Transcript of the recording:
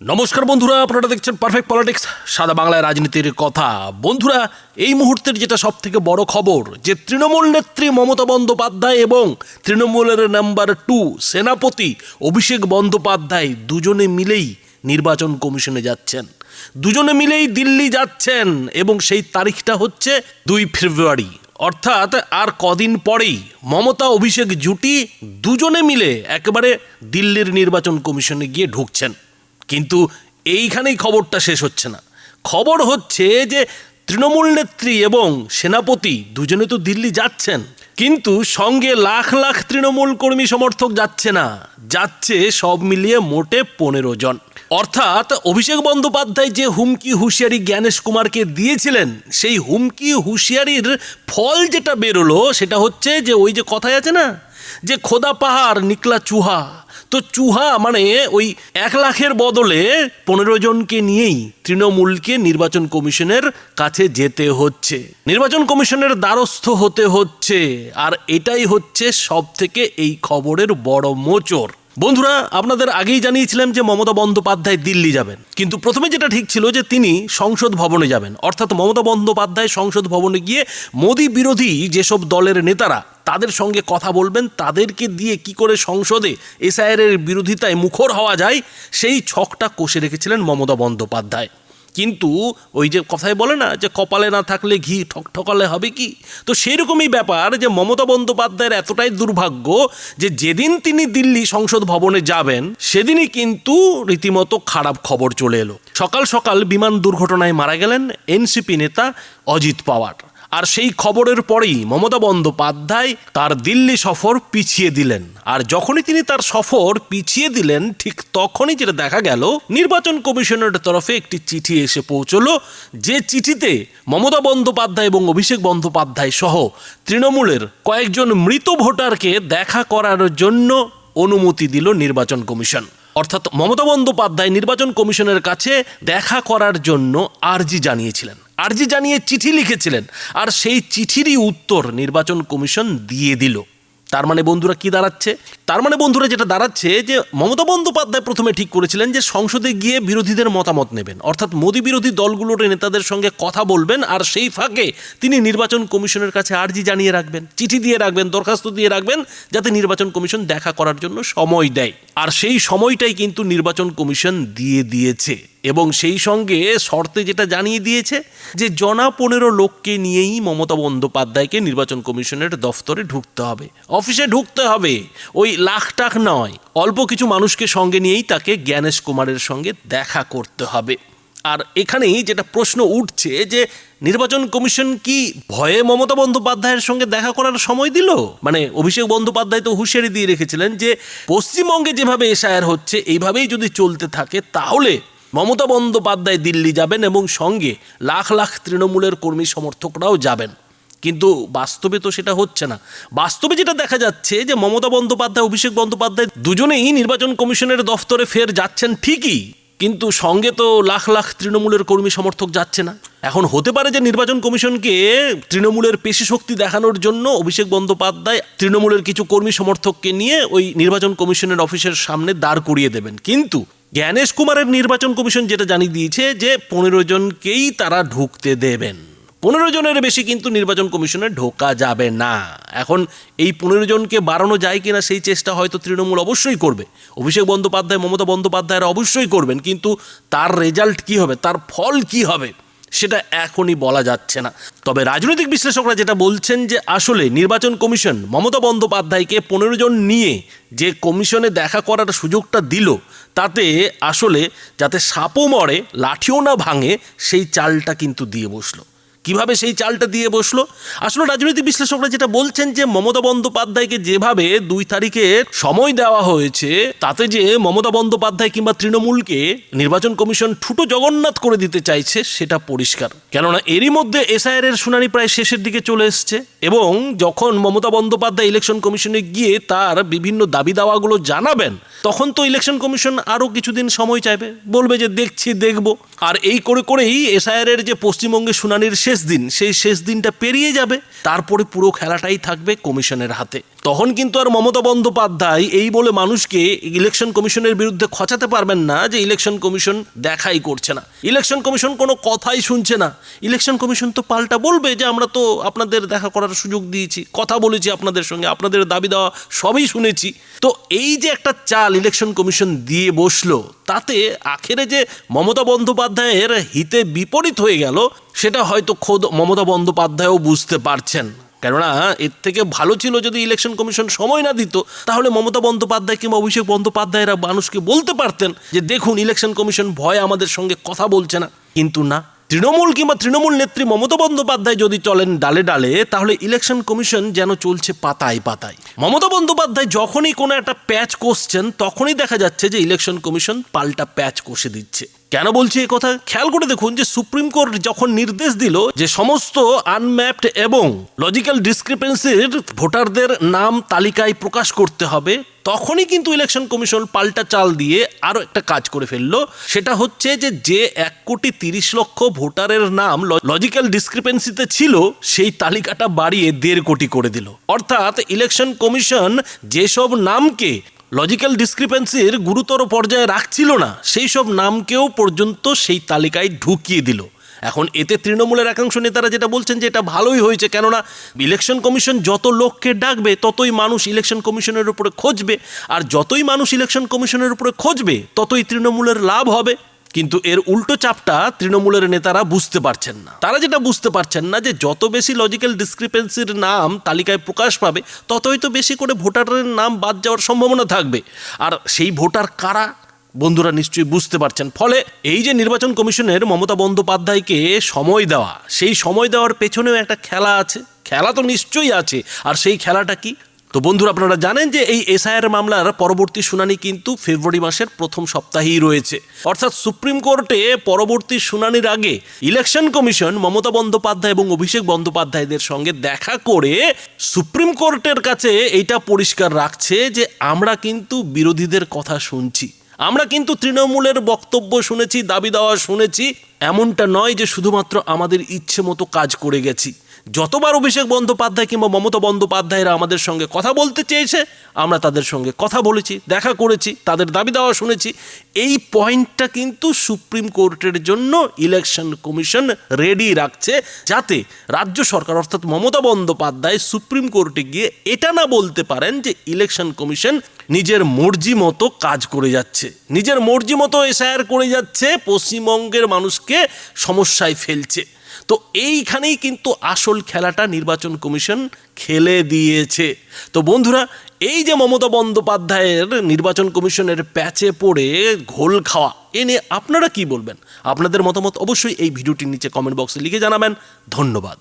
নমস্কার বন্ধুরা, আপনারা দেখছেন পারফেক্ট পলিটিক্স সাদা বাংলায় রাজনীতির কথা। বন্ধুরা, এই মুহূর্তের যেটা সব থেকে বড় খবর, যে তৃণমূল নেত্রী মমতা বন্দ্যোপাধ্যায় এবং তৃণমূলের নাম্বার টু সেনাপতি অভিষেক বন্দ্যোপাধ্যায় দুজনে মিলেই নির্বাচন কমিশনে যাচ্ছেন। দুজনে মিলেই দিল্লি যাচ্ছেন এবং সেই তারিখটা হচ্ছে দুই ফেব্রুয়ারি। অর্থাৎ আর কদিন পরেই মমতা, অভিষেক, জুটি দুজনে মিলে একেবারে দিল্লির নির্বাচন কমিশনে গিয়ে ঢুকছেন। কিন্তু এইখানেই খবরটা শেষ হচ্ছে না। খবর হচ্ছে যে তৃণমূল নেত্রী এবং সেনাপতি দুজনে তো দিল্লি যাচ্ছেন। কিন্তু সঙ্গে লাখ লাখ তৃণমূল কর্মী সমর্থক যাচ্ছে না। যাচ্ছে সব মিলিয়ে মোটে পনেরো জন। অর্থাৎ অভিষেক বন্দ্যোপাধ্যায় যে হুমকি হুঁশিয়ারি জ্ঞানেশ কুমারকে দিয়েছিলেন, সেই হুমকি হুঁশিয়ারির ফল যেটা বেরোলো সেটা হচ্ছে যে ওই যে কথায় আছে না, যে খোদা পাহাড়, নিকলা চুহা তো চুহা মানে ওই এক লাখের বদলে পনেরো জনকে নিয়েই তৃণমূলকে নির্বাচন কমিশনের কাছে যেতে হচ্ছে। নির্বাচন কমিশনের দ্বারস্থ হতে হচ্ছে। আর এটাই হচ্ছে সব থেকে এই খবরের বড় মোচর বন্ধুরা, আপনাদের আগেই জানিয়েছিলাম যে মমতা বন্দ্যোপাধ্যায় দিল্লি যাবেন। কিন্তু প্রথমে যেটা ঠিক ছিল যে তিনি সংসদ ভবনে যাবেন। অর্থাৎ মমতা বন্দ্যোপাধ্যায় সংসদ ভবনে গিয়ে মোদী বিরোধী যেসব দলের নেতারা তাদের সঙ্গে কথা বলবেন, তাদেরকে দিয়ে কি করে সংসদে এসআইআরের বিরোধিতায় মুখর হওয়া যায়, সেই ছকটা কষে রেখেছিলেন মমতা বন্দ্যোপাধ্যায়। কিন্তু ওই যে কথায় বলে না যে কপালে না থাকলে ঘি ঠকঠকালে হবে কি? তো সেরকমই ব্যাপার যে মমতা বন্দ্যোপাধ্যায়ের এতটাই দুর্ভাগ্য যে যেদিন তিনি দিল্লি সংসদ ভবনে যাবেন, সেদিনই কিন্তু রীতিমতো খারাপ খবর চলে এলো। সকাল সকাল বিমান দুর্ঘটনায় মারা গেলেন এনসিপি নেতা অজিত পাওয়ার। আর সেই খবরের পরেই মমতা বন্দ্যোপাধ্যায় তার দিল্লি সফর পিছিয়ে দিলেন। আর যখনই তিনি তার সফর পিছিয়ে দিলেন, ঠিক তখনই যেটা দেখা গেল, নির্বাচন কমিশনের তরফে একটি চিঠি এসে পৌঁছলো। যে চিঠিতে মমতা বন্দ্যোপাধ্যায় এবং অভিষেক বন্দ্যোপাধ্যায় সহ তৃণমূলের কয়েকজন মৃত ভোটারকে দেখা করার জন্য অনুমতি দিল নির্বাচন কমিশন। অর্থাৎ মমতা বন্দ্যোপাধ্যায় নির্বাচন কমিশনের কাছে দেখা করার জন্য আর্জি জানিয়েছিলেন। আর্জি জানিয়ে চিঠি লিখেছিলেন। আর সেই চিঠিরই উত্তর নির্বাচন কমিশন দিয়ে দিল। তার মানে বন্ধুরা কি দাঁড়াচ্ছে? তার মানে বন্ধুরা যেটা দাঁড়াচ্ছে যে মমতা বন্দ্যোপাধ্যায় প্রথমে ঠিক করেছিলেন যে সংসদে গিয়ে বিরোধীদের মতামত নেবেন। অর্থাৎ মোদী বিরোধী দলগুলোর নেতাদের সঙ্গে কথা বলবেন আর সেই ফাঁকে তিনি নির্বাচন কমিশনের কাছে আর্জি জানিয়ে রাখবেন, চিঠি দিয়ে রাখবেন, দরখাস্ত দিয়ে রাখবেন যাতে নির্বাচন কমিশন দেখা করার জন্য সময় দেয়। আর সেই সময়টাই কিন্তু নির্বাচন কমিশন দিয়ে দিয়েছে। এবং সেই সঙ্গে শর্তে যেটা জানিয়ে দিয়েছে যে জনা পনেরো লোককে নিয়েই মমতা বন্দ্যোপাধ্যায়কে নির্বাচন কমিশনের দফতরে ঢুকতে হবে। অফিসে ঢুকতে হবে। ওই লাখ টাক নয়, অল্প কিছু মানুষকে সঙ্গে নিয়েই তাকে জ্ঞানেশ কুমারের সঙ্গে দেখা করতে হবে। আর এখানেই যেটা প্রশ্ন উঠছে যে নির্বাচন কমিশন কি ভয়ে মমতা বন্দ্যোপাধ্যায়ের সঙ্গে দেখা করার সময় দিল? মানে অভিষেক বন্দ্যোপাধ্যায় তো হুঁশিয়ারি দিয়ে রেখেছিলেন যে পশ্চিমবঙ্গে যেভাবে এসআইআর হচ্ছে, এইভাবেই যদি চলতে থাকে, তাহলে মমতা বন্দ্যোপাধ্যায় দিল্লি যাবেন এবং সঙ্গে লাখ লাখ তৃণমূলের কর্মী সমর্থকরাও যাবেন। কিন্তু বাস্তবে তো সেটা হচ্ছে না। বাস্তবে যেটা দেখা যাচ্ছে যে মমতা বন্দ্যোপাধ্যায়, অভিষেক বন্দ্যোপাধ্যায় দুজনেই নির্বাচন কমিশনের দফতরে ফের যাচ্ছেন ঠিকই, কিন্তু সঙ্গে তো লাখ লাখ তৃণমূলের কর্মী সমর্থক যাচ্ছে না। এখন হতে পারে যে নির্বাচন কমিশনকে তৃণমূলের পেশি শক্তি দেখানোর জন্য অভিষেক বন্দ্যোপাধ্যায় তৃণমূলের কিছু কর্মী সমর্থককে নিয়ে ওই নির্বাচন কমিশনের অফিসের সামনে দাঁড় করিয়ে দেবেন। কিন্তু জ্ঞানেশ কুমারের নির্বাচন কমিশন যেটা জানিয়ে দিয়েছে যে পনেরো জনকেই তারা ঢুকতে দেবেন। পনেরো জনের বেশি কিন্তু নির্বাচন কমিশনে ঢোকা যাবে না। এখন এই পনেরো জনকে বাড়ানো যায় কিনা সেই চেষ্টা হয়তো তৃণমূল অবশ্যই করবে। অভিষেক বন্দ্যোপাধ্যায়, মমতা বন্দ্যোপাধ্যায়রা অবশ্যই করবেন, কিন্তু তার রেজাল্ট কি হবে? তার ফল কি হবে? সেটা এখনই বলা যাচ্ছে না। তবে রাজনৈতিক বিশ্লেষকরা যেটা বলছেন যে আসলে নির্বাচন কমিশন মমতা বন্দ্যোপাধ্যায়কে পনেরো জন নিয়ে যে কমিশনে দেখা করার সুযোগটা দিল, তাতে আসলে যাতে সাপও মরে, লাঠিও না ভাঙে, সেই চালটা কিন্তু দিয়ে বসল। কীভাবে সেই চালটা দিয়ে বসল? আসলে রাজনৈতিক বিশ্লেষকরা যেটা বলছেন যে মমতা বন্দ্যোপাধ্যায়কে যেভাবে দুই তারিখে সময় দেওয়া হয়েছে, তাতে যে মমতা বন্দ্যোপাধ্যায় কিংবা তৃণমূলকে নির্বাচন কমিশন ঠুটো জগন্নাথ করে দিতে চাইছে, সেটা পরিষ্কার। কেননা এরই মধ্যে এসআইআর এর শুনানি প্রায় শেষের দিকে চলে এসছে এবং যখন মমতা বন্দ্যোপাধ্যায় ইলেকশন কমিশনে গিয়ে তার বিভিন্ন দাবি দাওয়াগুলো জানাবেন, তখন তো ইলেকশন কমিশন আরও কিছুদিন সময় চাইবে। বলবে যে দেখছি, দেখব। আর এই করে করেই এসআইআর এর যে পশ্চিমবঙ্গে শুনানির শেষ দিন, সেই শেষ দিনটা পেরিয়ে যাবে, তারপরে পুরো খেলাটাই থাকবে কমিশনের হাতে। তখন কিন্তু আর মমতা বন্দ্যোপাধ্যায় এই বলে মানুষকে ইলেকশন কমিশনের বিরুদ্ধে খচাতে পারবেন না যে ইলেকশন কমিশন দেখাই করছে না। ইলেকশন কমিশন কোনো কথাই শুনছে না। ইলেকশন কমিশন তো পাল্টা বলবে যে আমরা তো আপনাদের দেখা করার সুযোগ দিয়েছি, কথা বলেছি আপনাদের সঙ্গে, আপনাদের দাবি দেওয়া সবই শুনেছি। তো এই যে একটা চাল ইলেকশন কমিশন দিয়ে বসল, তাতে আখেরে যে মমতা বন্দ্যোপাধ্যায়ের হিতে বিপরীত হয়ে গেল সেটা হয়তো খোদ মমতা বন্দ্যোপাধ্যায়ও বুঝতে পারছেন। কেননা এর থেকে ভালো ছিল যদি ইলেকশন কমিশন সময় না দিত, তাহলে মমতা বন্দ্যোপাধ্যায় কিংবা অভিষেক বন্দ্যোপাধ্যায়রা মানুষকে বলতে পারতেন যে, দেখুন ইলেকশন কমিশন ভয় আমাদের সঙ্গে কথা বলছে না। কিন্তু না। তৃণমূল কিংবা তৃণমূল নেত্রী মমতা বন্দ্যোপাধ্যায় যদি চলেন ডালে ডালে, তাহলে ইলেকশন কমিশন যেন চলছে পাতায় পাতায়। মমতা বন্দ্যোপাধ্যায় যখনই কোনো একটা প্যাচ কষছেন, তখনই দেখা যাচ্ছে যে ইলেকশন কমিশন পাল্টা প্যাচ কষে দিচ্ছে। কেন বলছি এই কথা? খেয়াল করে দেখুন যে সুপ্রিম কোর্ট যখন নির্দেশ দিল যে সমস্ত আনম্যাপড এবং লজিক্যাল ডিসক্রিপেন্সির ভোটারদের নাম তালিকায় প্রকাশ করতে হবে তখনই কিন্তু ইলেকশন কমিশন পাল্টা চাল দিয়ে আরও একটা কাজ করে ফেলল। সেটা হচ্ছে যে যে এক কোটি তিরিশ লক্ষ ভোটারের নাম লজিক্যাল ডিসক্রিপেন্সিতে ছিল, সেই তালিকাটা বাড়িয়ে দেড় কোটি করে দিল। অর্থাৎ ইলেকশন কমিশন যেসব নামকে লজিক্যাল ডিসক্রিপেন্সির গুরুতর পর্যায়ে রাখছিল না সেই সব নামকেও পর্যন্ত সেই তালিকায় ঢুকিয়ে দিল। এখন এতে তৃণমূলের একাংশ নেতারা যেটা বলছেন যে এটা ভালোই হয়েছে, কেননা ইলেকশন কমিশন যত লোককে ডাকবে, ততই মানুষ ইলেকশন কমিশনের উপরে খোঁজবে, আর যতই মানুষ ইলেকশন কমিশনের উপরে খোঁজবে, ততই তৃণমূলের লাভ হবে। কিন্তু এর উল্টো চাপটা তৃণমূলের নেতারা বুঝতে পারছেন না। তারা যেটা বুঝতে পারছেন না যে যত বেশি লজিক্যাল ডিসক্রিপেন্সির নাম তালিকায় প্রকাশ পাবে, ততই তো বেশি করে ভোটারের নাম বাদ যাওয়ার সম্ভাবনা থাকবে। আর সেই ভোটার কারা? বন্ধুরা নিশ্চয়ই বুঝতে পারছেন। ফলে এই যে নির্বাচন কমিশনের মমতা বন্দ্যোপাধ্যায়কে সময় দেওয়া, সেই সময় দেওয়ার পেছনেও একটা খেলা আছে। খেলা তো নিশ্চয়ই আছে। আর সেই খেলাটা কি? তো বন্ধুরা, আপনারা জানেন যে এই এসআইআর মামলার পরবর্তী শুনানি কিন্তু ফেব্রুয়ারি মাসের প্রথম সপ্তাহেই রয়েছে। অর্থাৎ সুপ্রিম কোর্টে পরবর্তী শুনানির আগে ইলেকশন কমিশন মমতা বন্দ্যোপাধ্যায় এবং অভিষেক বন্দ্যোপাধ্যায়দের সঙ্গে দেখা করে সুপ্রিম কোর্টের কাছে এইটা পরিষ্কার রাখছে যে আমরা কিন্তু বিরোধীদের কথা শুনছি। আমরা কিন্তু তৃণমূলের বক্তব্য শুনেছি, দাবি দাওয়া শুনেছি। এমনটা নয় যে শুধুমাত্র আমাদের ইচ্ছে মতো কাজ করে গেছি। যতবার অভিষেক বন্দ্যোপাধ্যায় কিংবা মমতা বন্দ্যোপাধ্যায়রা আমাদের সঙ্গে কথা বলতে চেয়েছে, আমরা তাদের সঙ্গে কথা বলেছি, দেখা করেছি, তাদের দাবি দেওয়া শুনেছি। এই পয়েন্টটা কিন্তু সুপ্রিম কোর্টের জন্য ইলেকশন কমিশন রেডি রাখছে যাতে রাজ্য সরকার, অর্থাৎ মমতা বন্দ্যোপাধ্যায় সুপ্রিম কোর্টে গিয়ে এটা না বলতে পারেন যে ইলেকশন কমিশন নিজের মর্জি মতো কাজ করে যাচ্ছে। নিজের মর্জি মতো এসআইআর করে যাচ্ছে, পশ্চিমবঙ্গের মানুষকে সমস্যায় ফেলছে। তো এইখানেই কিন্তু আসল খেলাটা নির্বাচন কমিশন খেলে দিয়েছে। তো বন্ধুরা, এই যে মমতা বন্দ্যোপাধ্যায়ের নির্বাচন কমিশনের প্যাচে পড়ে ঘোল খাওয়া, এ নিয়ে আপনারা কি বলবেন? আপনাদের মতামত অবশ্যই এই ভিডিওটির নিচে কমেন্ট বক্সে লিখে জানাবেন। ধন্যবাদ।